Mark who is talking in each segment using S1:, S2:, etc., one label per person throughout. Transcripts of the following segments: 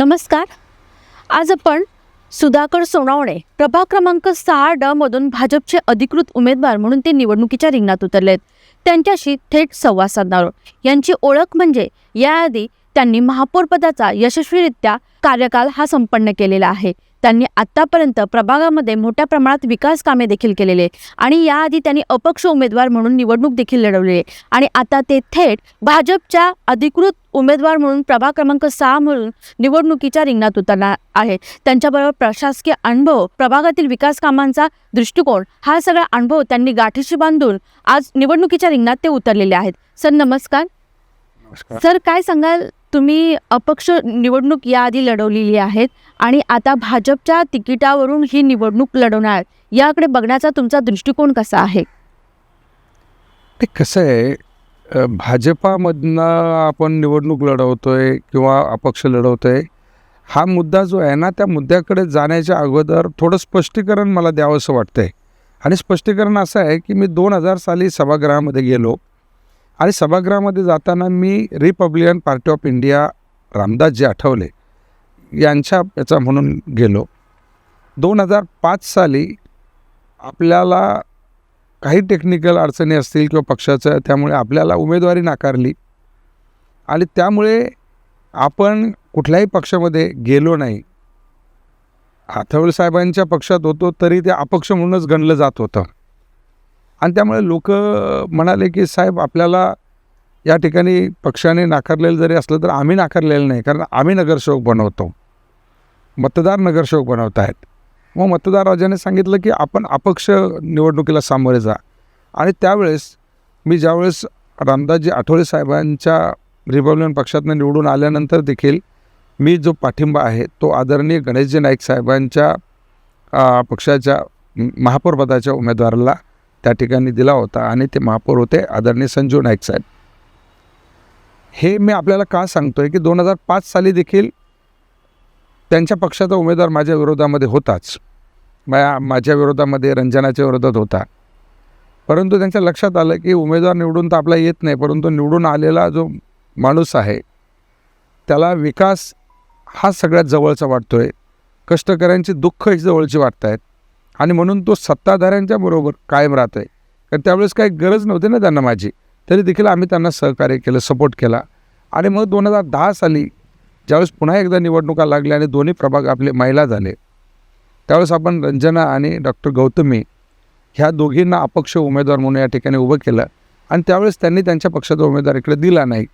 S1: नमस्कार. आज आपण सुधाकर सोनावणे प्रभाग क्रमांक सहा ड मधून भाजपचे अधिकृत उमेदवार म्हणून ते निवडणुकीच्या रिंगणात उतरलेत. त्यांच्याशी थेट संवाद साधणार यांची ओळख म्हणजे याआधी त्यांनी महापौरपदाचा यशस्वीरित्या कार्यकाल हा संपन्न केलेला आहे. त्यांनी आतापर्यंत प्रभागामध्ये मोठ्या प्रमाणात विकास कामे देखील केलेले आणि याआधी त्यांनी अपक्ष उमेदवार म्हणून निवडणूक देखील लढवली आहे. आणि आता ते थेट भाजपच्या अधिकृत उमेदवार म्हणून प्रभाग क्रमांक सहा म्हणून निवडणुकीच्या रिंगणात उतरणार आहे. त्यांच्याबरोबर प्रशासकीय अनुभव प्रभागातील विकास कामांचा दृष्टिकोन हा सगळा अनुभव त्यांनी गाठीशी बांधून आज निवडणुकीच्या रिंगणात ते उतरलेले आहेत. सर नमस्कार.
S2: नमस्कार.
S1: सर काय सांगाल तुम्ही अपक्ष निवडणूक याआधी लढवलेली आहेत आणि आता भाजपच्या तिकिटावरून ही निवडणूक लढवणार. याकडे बघण्याचा तुमचा दृष्टिकोन कसा आहे?
S2: ते कसं आहे भाजपामधनं आपण निवडणूक लढवतोय किंवा अपक्ष लढवतोय हा मुद्दा जो आहे ना त्या मुद्द्याकडे जाण्याच्या अगोदर थोडं स्पष्टीकरण मला द्यावंसं वाटतंय. आणि स्पष्टीकरण असं आहे की मी दोन हजार साली सभागृहामध्ये गेलो. आणि सभागृहामध्ये जाताना मी Republican Party of India Ramdasji Athawale यांच्या याचा म्हणून गेलो. दोन हजार पाच साली आपल्याला काही टेक्निकल अडचणी असतील किंवा पक्षाचं त्यामुळे आपल्याला उमेदवारी नाकारली. आणि त्यामुळे आपण कुठल्याही पक्षामध्ये गेलो नाही. आठवले साहेबांच्या पक्षात होतो तरी ते अपक्ष म्हणूनच गणलं जात होतं. आणि त्यामुळे लोक म्हणाले की साहेब आपल्याला या ठिकाणी पक्षाने नाकारलेलं जरी असलं तर आम्ही नाकारलेलं नाही कारण आम्ही नगरसेवक बनवतो. मतदार नगरसेवक बनवत आहेत. मग मतदार राजाने सांगितलं की आपण अपक्ष निवडणुकीला सामोरे जा. आणि त्यावेळेस मी ज्यावेळेस रामदासजी आठवले साहेबांच्या रिपब्लिकन पक्षातनं निवडून आल्यानंतर देखील मी जो पाठिंबा आहे तो आदरणीय गणेशजी नाईक साहेबांच्या पक्षाच्या महापौरपदाच्या उमेदवाराला त्या ठिकाणी दिला होता आणि ते महापौर होते आदरणीय संजू नाईक साहेब. हे मी आपल्याला का सांगतो आहे की दोन हजार पाच साली देखील त्यांच्या पक्षाचा उमेदवार माझ्या विरोधामध्ये होताच. माझ्या माझ्या विरोधामध्ये रंजनाच्या विरोधात होता. परंतु त्यांच्या लक्षात आलं की उमेदवार निवडून तर आपला येत नाही परंतु निवडून आलेला जो माणूस आहे त्याला विकास हा सगळ्यात जवळचा वाटतो आहे कष्टकऱ्यांची दुःख ही जवळची वाटत आहेत आणि म्हणून तो सत्ताधाऱ्यांच्या बरोबर कायम राहत आहे कारण त्यावेळेस काही गरज नव्हती ना त्यांना माझी. तरी देखील आम्ही त्यांना सहकार्य केलं सपोर्ट केला. आणि मग दोन हजार दहा साली ज्यावेळेस पुन्हा एकदा निवडणुका लागल्या आणि दोन्ही प्रभाग आपले महिला झाले त्यावेळेस आपण रंजना आणि डॉक्टर गौतमी ह्या दोघींना अपक्ष उमेदवार म्हणून या ठिकाणी उभं केलं. आणि त्यावेळेस त्यांनी त्यांच्या पक्षाचा उमेदवार इकडे दिला नाही.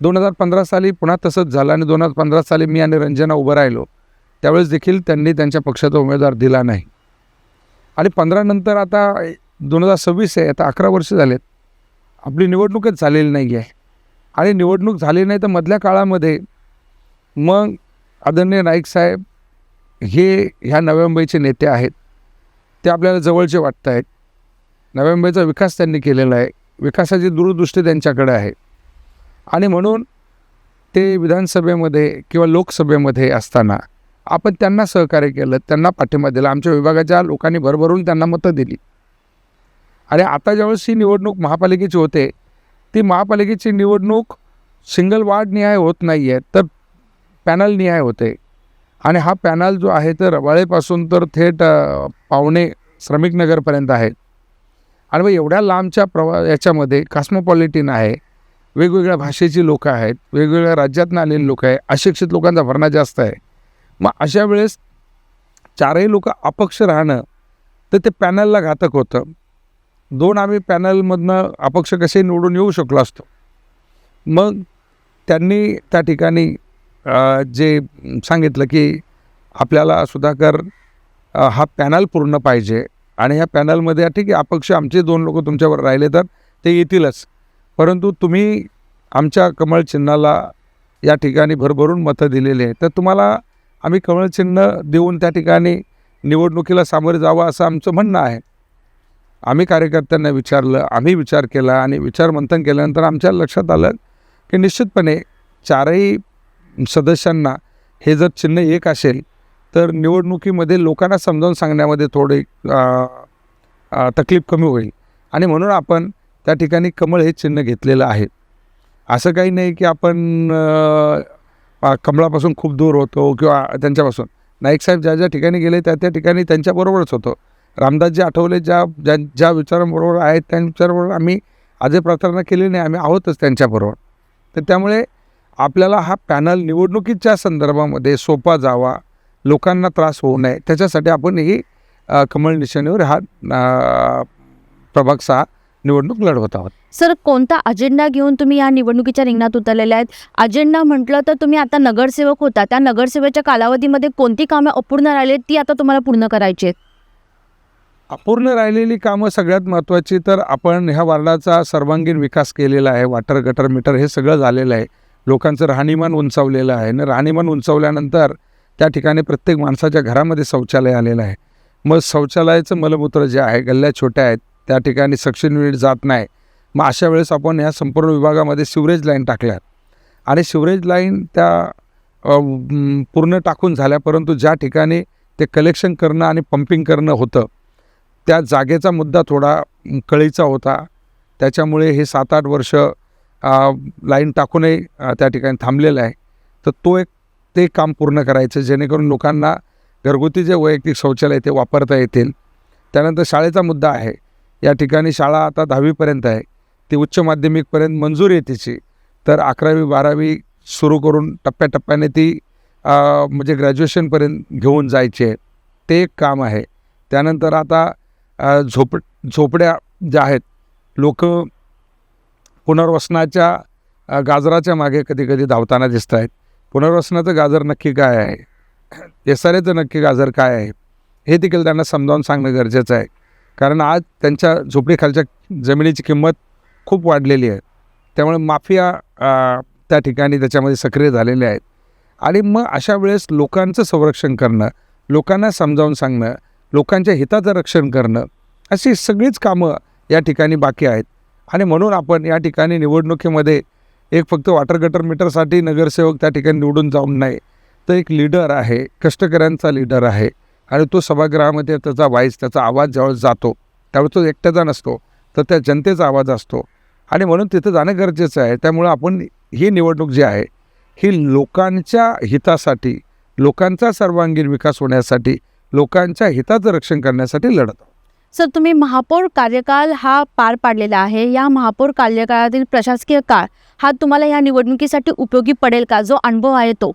S2: दोन हजार पंधरा साली पुन्हा तसंच झालं आणि दोन हजार पंधरा साली मी आणि रंजना उभं राहिलो. त्यावेळेस देखील त्यांनी त्यांच्या पक्षाचा उमेदवार दिला नाही. आणि पंधरा नंतर आता दोन हजार सव्वीस आहे आता अकरा वर्ष झालेत. आपली निवडणूकच झालेली नाही आहे आणि निवडणूक झाली नाही तर मधल्या काळामध्ये मग आदरणीय नाईक साहेब हे ह्या नव्या मुंबईचे नेते आहेत. ते आपल्याला जवळचे वाटत आहेत नव्या मुंबईचा विकास त्यांनी केलेला आहे. विकासाची दूरदृष्टी त्यांच्याकडे आहे. आणि म्हणून ते विधानसभेमध्ये किंवा लोकसभेमध्ये असताना आपण त्यांना सहकार्य केलं त्यांना पाठिंबा दिला. आमच्या विभागाच्या लोकांनी भरभरून त्यांना मतं दिली. आणि आता ज्यावेळेस ही निवडणूक महापालिकेची होते ती महापालिकेची निवडणूक सिंगल वार्ड न्याय होत नाही आहे तर पॅनल न्याय होते. आणि हा पॅनल जो आहे तर रवाळेपासून तर थेट पावणे श्रमिक नगरपर्यंत आहे. आणि मग एवढ्या लांबच्या प्रवा याच्यामध्ये कास्मोपॉलिटिन आहे वेगवेगळ्या भाषेची लोकं आहेत वेगवेगळ्या राज्यातून आलेली लोकं आहे अशिक्षित लोकांचा भरणा जास्त आहे. मग अशा वेळेस चारही लोक अपक्ष राहणं तर ते पॅनलला घातक होतं. दोन आम्ही पॅनलमधनं अपक्ष कसे निवडून येऊ शकलो असतो. मग त्यांनी त्या ठिकाणी जे सांगितलं की आपल्याला सुधाकर हा पॅनल पूर्ण पाहिजे आणि ह्या पॅनलमध्ये ठीक आहे अपक्ष आमचे दोन लोक तुमच्यावर राहिले तर ते येतीलच. परंतु तुम्ही आमच्या कमळ चिन्हाला या ठिकाणी भरभरून मतं दिलेली आहे तर तुम्हाला आम्ही कमळचिन्ह देऊन त्या ठिकाणी निवडणुकीला सामोरे जावं असं आमचं म्हणणं आहे. आम्ही कार्यकर्त्यांना विचारलं आम्ही विचार केला आणि विचारमंथन केल्यानंतर आमच्या लक्षात आलं की निश्चितपणे चारही सदस्यांना हे जर चिन्ह एक असेल तर निवडणुकीमध्ये लोकांना समजावून सांगण्यामध्ये थोडी तकलीफ कमी होईल. आणि म्हणून आपण त्या ठिकाणी कमळ हे चिन्ह घेतलेलं आहे. असं काही नाही की आपण कमळापासून खूप दूर होतो किंवा त्यांच्यापासून. नाईक साहेब ज्या ज्या ठिकाणी गेले त्या त्या ठिकाणी त्यांच्याबरोबरच होतो. रामदासजी आठवले ज्या ज्या ज्या विचारांबरोबर आहेत त्या आम्ही आजही प्रार्थना केली नाही आम्ही आहोतच त्यांच्याबरोबर तर त्यामुळे आपल्याला हा पॅनल निवडणुकीच्या संदर्भामध्ये सोपा जावा लोकांना त्रास होऊ नये त्याच्यासाठी आपण ही कमळ निशाणीवर हा प्रभाग सहा निवडणूक लढवत आहोत.
S1: सर कोणता अजेंडा घेऊन तुम्ही या निवडणुकीच्या रिंगणात उतरलेले आहेत? अजेंडा म्हटलं तर तुम्ही आता नगरसेवक होता. त्या नगरसेवेच्या कालावधीमध्ये कोणती कामं अपूर्ण राहिली आहेत ती आता तुम्हाला पूर्ण करायची आहेत?
S2: अपूर्ण राहिलेली कामं सगळ्यात महत्त्वाची तर आपण ह्या वार्डाचा सर्वांगीण विकास केलेला आहे. वॉटर गटर मीटर हे सगळं झालेलं आहे. लोकांचं राहणीमान उंचावलेलं आहे. आणि राहणीमान उंचावल्यानंतर त्या ठिकाणी प्रत्येक माणसाच्या घरामध्ये शौचालय आलेलं आहे. मग शौचालयाचं मलमूत्र जे आहे गल्ल्या छोट्या आहेत त्या ठिकाणी सक्शन युनिट जात नाही. मग अशा वेळेस आपण ह्या संपूर्ण विभागामध्ये सिवरेज लाईन टाकल्या आणि सिवरेज लाईन त्या पूर्ण टाकून झाल्या परंतु ज्या ठिकाणी ते कलेक्शन करणं आणि पंपिंग करणं होतं त्या जागेचा मुद्दा थोडा कळीचा होता. त्याच्यामुळे हे सात आठ वर्ष लाईन टाकूनही त्या ठिकाणी थांबलेलं आहे. तर तो एक ते काम पूर्ण करायचं जेणेकरून लोकांना घरगुती जे वैयक्तिक शौचालय ते वापरता येतील. त्यानंतर शाळेचा मुद्दा आहे. या ठिकाणी शाळा आता दहावीपर्यंत आहे. ती उच्च माध्यमिकपर्यंत मंजूर आहे तिची. तर अकरावी बारावी सुरू करून टप्प्याटप्प्याने ती म्हणजे ग्रॅज्युएशनपर्यंत घेऊन जायची आहे. ते एक काम आहे. त्यानंतर आता झोप झोपड्या ज्या आहेत लोक पुनर्वसनाच्या गाजराच्या मागे कधी कधी धावताना दिसत आहेत. पुनर्वसनाचं गाजर नक्की काय आहे? एस आर एचं नक्की गाजर काय आहे? हे देखील त्यांना समजावून सांगणं गरजेचं आहे. कारण आज त्यांच्या झोपडीखालच्या जमिनीची किंमत खूप वाढलेली आहे. त्यामुळे माफिया त्या ठिकाणी त्याच्यामध्ये सक्रिय झालेले आहेत. आणि मग अशा वेळेस लोकांचं संरक्षण करणं लोकांना समजावून सांगणं लोकांच्या हिताचं रक्षण करणं अशी सगळीच कामं या ठिकाणी बाकी आहेत. आणि म्हणून आपण या ठिकाणी निवडणुकीमध्ये एक फक्त वॉटर गटर मीटरसाठी नगरसेवक त्या ठिकाणी निवडून जाऊन नाही तर एक लीडर आहे कष्टकऱ्यांचा लीडर आहे. आणि तो सभागृहामध्ये त्याचा व्हाईस त्याचा आवाज ज्यावेळेस जातो त्यावेळेस तो एकट्याचा नसतो तर त्या जनतेचा आवाज असतो. आणि म्हणून तिथं जाणं गरजेचं आहे. त्यामुळं आपण ही निवडणूक जी आहे ही लोकांच्या हितासाठी लोकांचा सर्वांगीण विकास होण्यासाठी लोकांच्या हिताचं रक्षण करण्यासाठी लढत आहोत.
S1: सर तुम्ही महापौर कार्यकाल हा पार पाडलेला आहे. या महापौर कार्यकाळातील प्रशासकीय काळ हा तुम्हाला या निवडणुकीसाठी उपयोगी पडेल का? जो अनुभव आहे तो.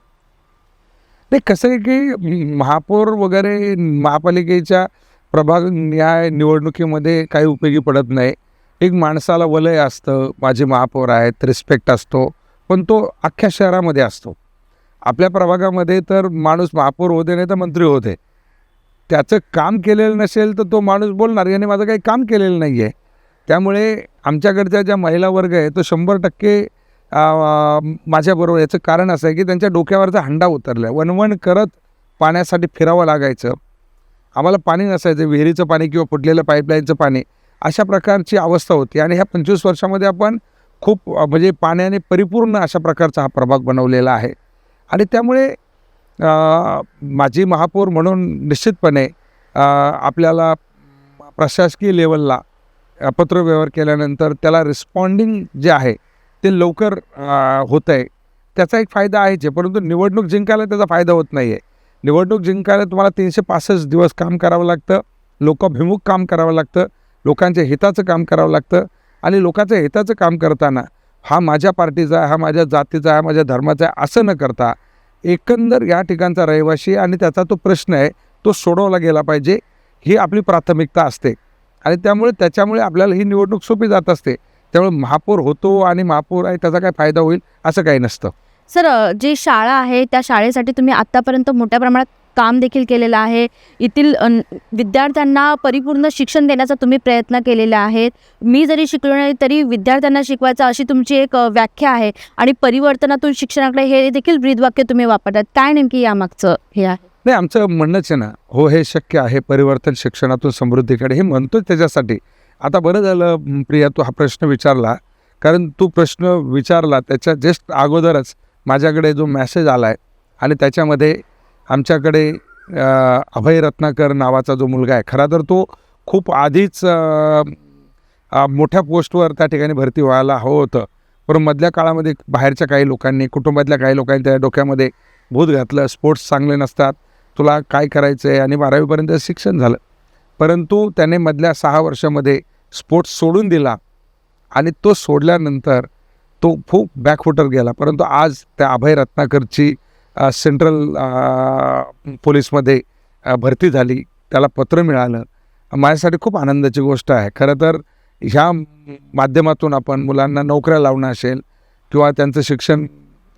S2: नाही कसं आहे की महापौर वगैरे महापालिकेच्या प्रभाग न्याय निवडणुकीमध्ये काही उपयोगी पडत नाही. एक माणसाला वलय असतं माझे महापौर आहेत रिस्पेक्ट असतो पण तो अख्ख्या शहरामध्ये असतो. आपल्या प्रभागामध्ये तर माणूस महापौर होते नाही तर मंत्री होते त्याचं काम केलेलं नसेल तर तो माणूस बोलणार याने माझं काही काम केलेलं नाही आहे त्यामुळे आमच्याकडच्या ज्या महिला वर्ग आहे तो शंभर टक्के माझ्याबरोबर याचं कारण असं आहे की त्यांच्या डोक्यावरचा हंडा उतरला आहे वणवण करत पाण्यासाठी फिरावं लागायचं. आम्हाला पाणी नसायचं विहिरीचं पाणी किंवा फुटलेलं पाईपलाईनचं पाणी. अशा प्रकारची अवस्था होती आणि ह्या पंचवीस वर्षामध्ये आपण खूप म्हणजे पाण्याने परिपूर्ण अशा प्रकारचा हा प्रभाग बनवलेला आहे. आणि त्यामुळे माझी माजी महापौर म्हणून निश्चितपणे आपल्याला प्रशासकीय लेवलला पत्रव्यवहार केल्यानंतर त्याला रिस्पॉन्डिंग जे आहे ते लवकर होतं आहे त्याचा एक फायदा आहेच आहे परंतु निवडणूक जिंकायला त्याचा फायदा होत नाही आहे निवडणूक जिंकायला तुम्हाला तीनशे पासष्ट दिवस काम करावं लागतं लोकाभिमुख काम करावं लागतं लोकांच्या हिताचं काम करावं लागतं आणि लोकांच्या हिताचं काम करताना हा माझ्या पार्टीचा आहे हा माझ्या जातीचा आहे माझ्या धर्माचा आहे असं न करता एकंदर या ठिकाणचा रहिवासी आणि त्याचा तो प्रश्न आहे तो सोडवला गेला पाहिजे ही आपली प्राथमिकता असते. आणि त्यामुळे त्याच्यामुळे आपल्याला ही निवडणूक सोपी जात असते. त्यामुळे महापौर होतो आणि महापौर आहे त्याचा काय फायदा होईल असं काही नसतं.
S1: सर जी शाळा आहे त्या शाळेसाठी तुम्ही आत्तापर्यंत मोठ्या प्रमाणात काम देखील केलेलं आहे. येथील विद्यार्थ्यांना परिपूर्ण शिक्षण देण्याचा तुम्ही प्रयत्न केलेला आहे. मी जरी शिकलो नाही तरी विद्यार्थ्यांना शिकवायचं अशी तुमची एक व्याख्या आहे. आणि परिवर्तनातून शिक्षणाकडे हे देखील ब्रीदवाक्य तुम्ही वापरतात. काय नेमकी यामागचं हे आहे?
S2: नाही आमचं म्हणणंच आहे ना हो हे शक्य आहे परिवर्तन शिक्षणातून समृद्धीकडे. हे म्हणतोच त्याच्यासाठी. आता बरं झालं प्रिया तू हा प्रश्न विचारला. कारण तू प्रश्न विचारला त्याच्या जस्ट अगोदरच माझ्याकडे जो मॅसेज आला आहे आणि त्याच्यामध्ये आमच्याकडे अभय रत्नाकर नावाचा जो मुलगा आहे खरा तर तो खूप आधीच मोठ्या पोस्टवर त्या ठिकाणी भरती व्हायला हवं होतं. पण मधल्या काळामध्ये बाहेरच्या काही लोकांनी कुटुंबातल्या काही लोकांनी त्या डोक्यामध्ये भूत घातलं स्पोर्ट्स चांगले नसतात तुला काय करायचं आहे आणि बारावीपर्यंत शिक्षण झालं. परंतु त्याने मधल्या सहा वर्षामध्ये स्पोर्ट्स सोडून दिला आणि तो सोडल्यानंतर तो खूप बॅकफुटर गेला. परंतु आज त्या अभय रत्नाकरची सेंट्रल पोलीसमध्ये भरती झाली. त्याला पत्र मिळालं. माझ्यासाठी खूप आनंदाची गोष्ट आहे. खरं तर ह्या माध्यमातून आपण मुलांना नोकऱ्या लावणं असेल किंवा त्यांचं शिक्षण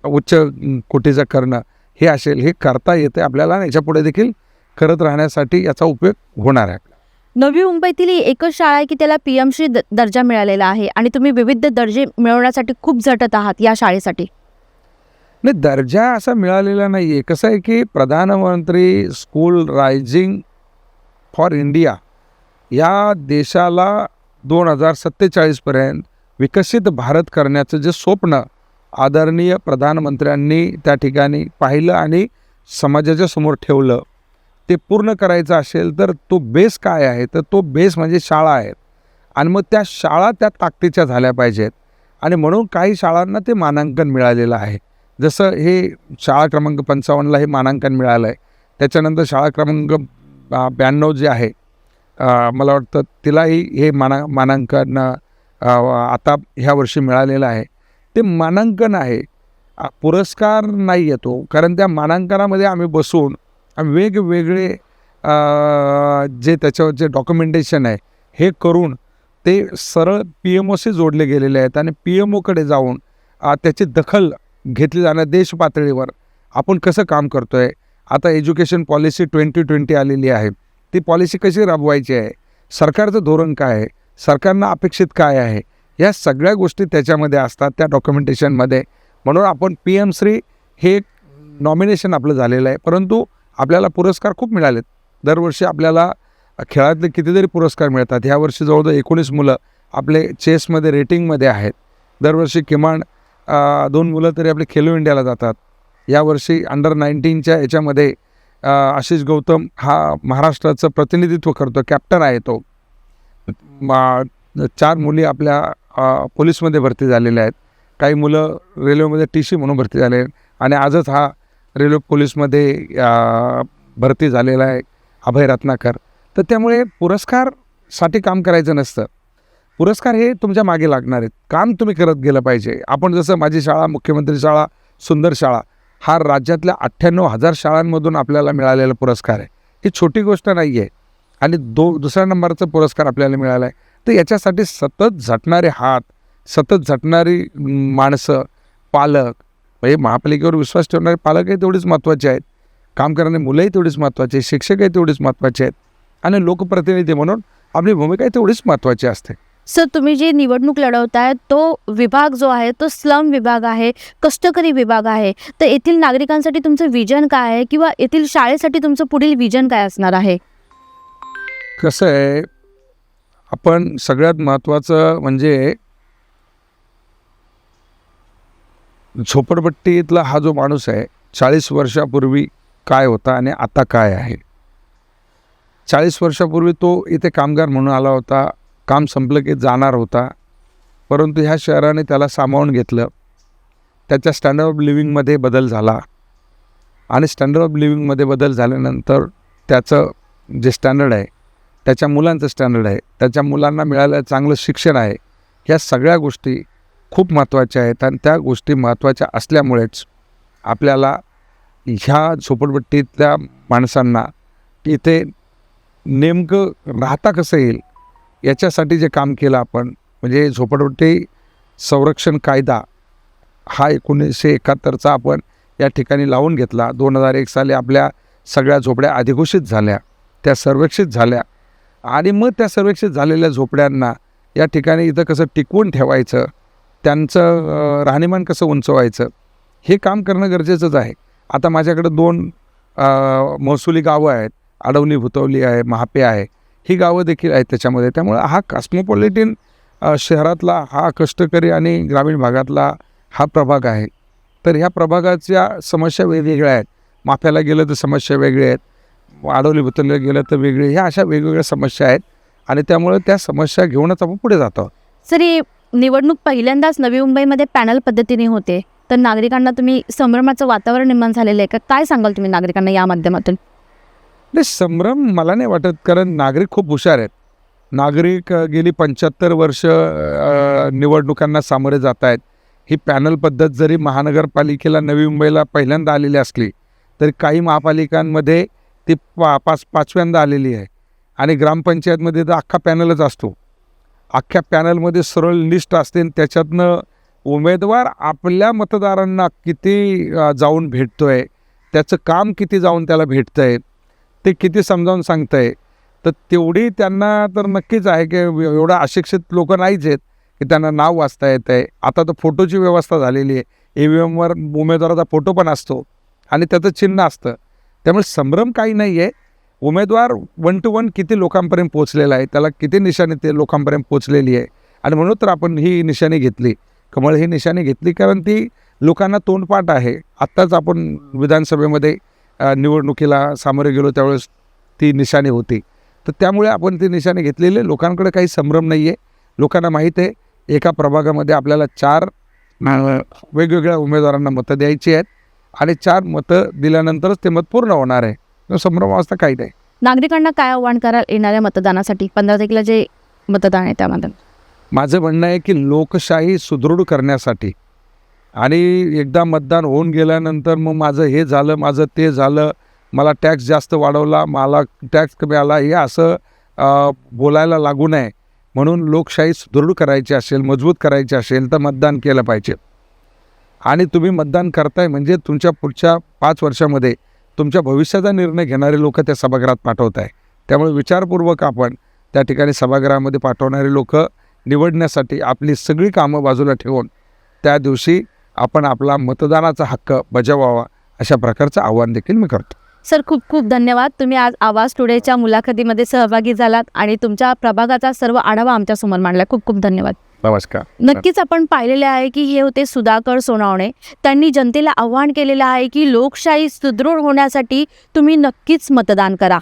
S2: उच्च कोटीचं करणं हे असेल हे करता येते आपल्याला याच्यापुढे देखील करत राहण्यासाठी याचा उपयोग होणार आहे.
S1: नवी मुंबईतील ही एकच शाळा आहे की त्याला पी एम श्री द- दर्जा मिळालेला आहे आणि तुम्ही विविध दर्जे मिळवण्यासाठी खूप झटत आहात या शाळेसाठी.
S2: नाही दर्जा असा मिळालेला नाही आहे कसं आहे की प्रधानमंत्री स्कूल रायझिंग फॉर इंडिया या देशाला दोन हजार सत्तेचाळीसपर्यंत विकसित भारत करण्याचं जे स्वप्न आदरणीय प्रधानमंत्र्यांनी त्या ठिकाणी पाहिलं आणि समाजाच्या समोर ठेवलं. ते पूर्ण करायचं असेल तर तो बेस काय आहे? तर तो बेस म्हणजे शाळा आहेत आणि मग त्या शाळा त्या ताकदीच्या झाल्या पाहिजेत. आणि म्हणून काही शाळांना ते मानांकन मिळालेलं आहे. जसं हे शाळा क्रमांक पंचावन्नला हे मानांकन मिळालं आहे. त्याच्यानंतर शाळा क्रमांक ब्याण्णव जे आहे मला वाटतं तिलाही हे माना मानांकन आता ह्या वर्षी मिळालेलं आहे. ते मानांकन आहे. पुरस्कार नाही येतो कारण त्या मानांकनामध्ये आम्ही बसून वेगवेगळे जे त्याच्यावर जे डॉक्युमेंटेशन आहे हे करून ते सरळ पी एम ओशी जोडले गेलेले आहेत आणि पी एम ओकडे जाऊन त्याची दखल घेतली जाणार देश पातळीवर आपण कसं काम करतो आहे आता एज्युकेशन पॉलिसी ट्वेंटी ट्वेंटी आलेली आहे. ती पॉलिसी कशी राबवायची आहे? सरकारचं धोरण काय आहे? सरकारनं अपेक्षित काय आहे? या सगळ्या गोष्टी त्याच्यामध्ये असतात त्या डॉक्युमेंटेशनमध्ये म्हणून आपण पी एम श्री हे नॉमिनेशन आपलं झालेलं आहे. परंतु आपल्याला पुरस्कार खूप मिळालेत. दरवर्षी आपल्याला खेळातले कितीतरी पुरस्कार मिळतात. ह्या वर्षी जवळजवळ एकोणीस मुलं आपले चेसमध्ये रेटिंगमध्ये आहेत. दरवर्षी किमान दोन मुलं तरी आपले खेलो इंडियाला जातात. यावर्षी अंडर नाईन्टीनच्या याच्यामध्ये आशिष गौतम हा महाराष्ट्राचं प्रतिनिधित्व करतो कॅप्टन आहे तो. मा- चार मुली आपल्या पोलीसमध्ये भरती झालेल्या आहेत. काही मुलं रेल्वेमध्ये टी सी म्हणून भरती झाले आहेत. आणि आजच हा रेल्वे पोलीसमध्ये भरती झालेला आहे अभय रत्नाकर. तर त्यामुळे पुरस्कारसाठी काम करायचं नसतं. पुरस्कार हे तुमच्या मागे लागणार आहेत. काम तुम्ही करत गेलं पाहिजे. आपण जसं माझी शाळा मुख्यमंत्री शाळा सुंदर शाळा हा राज्यातल्या अठ्ठ्याण्णव हजार शाळांमधून आपल्याला मिळालेला पुरस्कार आहे. ही छोटी गोष्ट नाही आहे आणि दो दुसऱ्या नंबरचा पुरस्कार आपल्याला मिळाला आहे. तर याच्यासाठी सतत झटणारे हात सतत झटणारी माणसं पालक म्हणजे महापालिकेवर विश्वास ठेवणारे पालकही तेवढेच महत्त्वाचे आहेत. काम करणारे मुलंही तेवढीच महत्त्वाचे आहेत. शिक्षकही तेवढेच महत्त्वाचे आहेत. आणि लोकप्रतिनिधी म्हणून आपली भूमिकाही तेवढीच महत्त्वाची असते.
S1: सर तुम्ही जी निवडणूक लढवताय तो विभाग जो आहे तो स्लम विभाग आहे कष्टकरी विभाग आहे. तर येथील नागरिकांसाठी तुमचं विजन काय आहे किंवा येथील शाळेसाठी तुमचं पुढील विजन काय असणार आहे?
S2: कसं आहे आपण सगळ्यात महत्त्वाचं म्हणजे झोपडपट्टीतला हा जो माणूस आहे चाळीस वर्षापूर्वी काय होता आणि आता काय आहे? चाळीस वर्षापूर्वी तो इथे कामगार म्हणून आला होता काम संपलं की जाणार होता परंतु ह्या शहराने त्याला सामावून घेतलं. त्याच्या स्टँडर्ड ऑफ लिव्हिंगमध्ये बदल झाला आणि स्टँडर्ड ऑफ लिव्हिंगमध्ये बदल झाल्यानंतर त्याचं जे स्टँडर्ड आहे त्याच्या मुलांचं स्टँडर्ड आहे त्याच्या मुलांना मिळालं चांगलं शिक्षण आहे ह्या सगळ्या गोष्टी खूप महत्त्वाच्या आहेत आणि त्या गोष्टी महत्त्वाच्या असल्यामुळेच आपल्याला ह्या झोपडपट्टीतल्या माणसांना इथे नेमकं राहता कसं येईल याच्यासाठी जे काम केलं आपण म्हणजे झोपडपट्टी संरक्षण कायदा हा एकोणीसशे एकाहत्तरचा आपण या ठिकाणी लावून घेतला. दोन हजार एक साली आपल्या सगळ्या झोपड्या अधिघोषित झाल्या त्या सर्वेक्षित झाल्या आणि मग त्या सर्वेक्षित झालेल्या झोपड्यांना या ठिकाणी इथं कसं टिकवून ठेवायचं त्यांचं राहणीमान कसं उंचवायचं हे काम करणं गरजेचंच आहे. आता माझ्याकडं दोन महसुली गावं आहेत. अडवली भुतवली आहे महापे आहे. ही गावं देखील आहेत त्याच्यामध्ये. त्यामुळं हा कॉस्मोपॉलिटिन शहरातला हा कष्टकरी आणि ग्रामीण भागातला हा प्रभाग आहे. तर ह्या प्रभागाच्या समस्या वेगवेगळ्या आहेत. माफ्याला गेलं तर समस्या वेगळ्या आहेत. आडवली भुतवलीला गेलं तर वेगळी. ह्या अशा वेगवेगळ्या समस्या आहेत. आणि त्यामुळे त्या समस्या घेऊनच आपण पुढे जातो.
S1: सर निवडणूक पहिल्यांदाच नवी मुंबईमध्ये पॅनल पद्धतीने होते. तर नागरिकांना तुम्ही संभ्रमाचं वातावरण निर्माण झालेलं आहे का? काय सांगाल तुम्ही नागरिकांना या माध्यमातून?
S2: नाही संभ्रम मला नाही वाटत कारण नागरिक खूप हुशार आहेत. नागरिक गेली पंच्याहत्तर वर्ष निवडणुकांना सामोरे जात आहेत. ही पॅनल पद्धत जरी महानगरपालिकेला नवी मुंबईला पहिल्यांदा आलेली असली तरी काही महापालिकांमध्ये ती पा पाच पाचव्यांदा आलेली आहे. आणि ग्रामपंचायतमध्ये तर अख्खा पॅनलच असतो. अख्ख्या पॅनलमध्ये सरळ लिस्ट असते आणि त्याच्यातनं उमेदवार आपल्या मतदारांना किती जाऊन भेटतो आहे त्याचं काम किती जाऊन त्याला भेटतं आहे ते किती समजावून सांगतंय तर तेवढी त्यांना तर नक्कीच आहे की एवढं अशिक्षित लोक नाहीच आहेत की त्यांना नाव वाचता येतं आहे आता तर फोटोची व्यवस्था झालेली आहे. ई व्ही एमवर उमेदवाराचा फोटो पण असतो आणि त्याचं चिन्ह असतं. त्यामुळे संभ्रम काही नाही आहे उमेदवार वन टू वन किती लोकांपर्यंत पोचलेला आहे त्याला किती निशाणी ते लोकांपर्यंत पोचलेली आहे? आणि म्हणून तर आपण ही निशाणी घेतली. कमळ ही निशाणी घेतली कारण ती लोकांना तोंडपाठ आहे. आत्ताच आपण विधानसभेमध्ये निवडणुकीला सामोरे गेलो त्यावेळेस ती निशाणी होती. तर त्यामुळे आपण ती निशाणी घेतलेली. लोकांकडे काही संभ्रम नाही आहे लोकांना माहीत आहे एका प्रभागामध्ये आपल्याला चार वेगवेगळ्या उमेदवारांना मतं द्यायची आहेत आणि चार मतं दिल्यानंतरच ते मत पूर्ण होणार आहे. तर संभ्रमावस्था काही नाही.
S1: नागरिकांना काय आव्हान कराल येणाऱ्या मतदानासाठी? पंधरा तारखेला जे मतदान आहे त्यामध्ये.
S2: माझं म्हणणं आहे की लोकशाही सुदृढ करण्यासाठी आणि एकदा मतदान होऊन गेल्यानंतर मग माझं हे झालं माझं ते झालं मला टॅक्स जास्त वाढवला मला टॅक्स कमी आला हे असं बोलायला लागू नये. म्हणून लोकशाही सुदृढ करायची असेल मजबूत करायची असेल तर मतदान केलं पाहिजे. आणि तुम्ही मतदान करताय म्हणजे तुमच्या पुढच्या पाच वर्षामध्ये तुमच्या भविष्याचा निर्णय घेणारे लोक त्या सभागृहात पाठवत आहे. त्यामुळे विचारपूर्वक आपण त्या ठिकाणी सभागृहामध्ये पाठवणारे लोक निवडण्यासाठी आपली सगळी कामं बाजूला ठेवून त्या दिवशी आपण आपला मतदानाचा हक्क बजावावा अशा प्रकारचं आव्हान देखील मी करतो.
S1: सर खूप खूप धन्यवाद. तुम्ही आज आवाज टुडेच्या मुलाखतीमध्ये सहभागी झालात आणि तुमच्या प्रभागाचा सर्व आढावा आमच्यासमोर मांडला. खूप खूप धन्यवाद.
S2: नमस्कार.
S1: नक्कीच आपण पाहिलेले आहे की हे होते सुधाकर सोनावणे. त्यांनी जनतेला आव्हान केलेलं आहे की लोकशाही सुदृढ होण्यासाठी तुम्ही नक्कीच मतदान करा.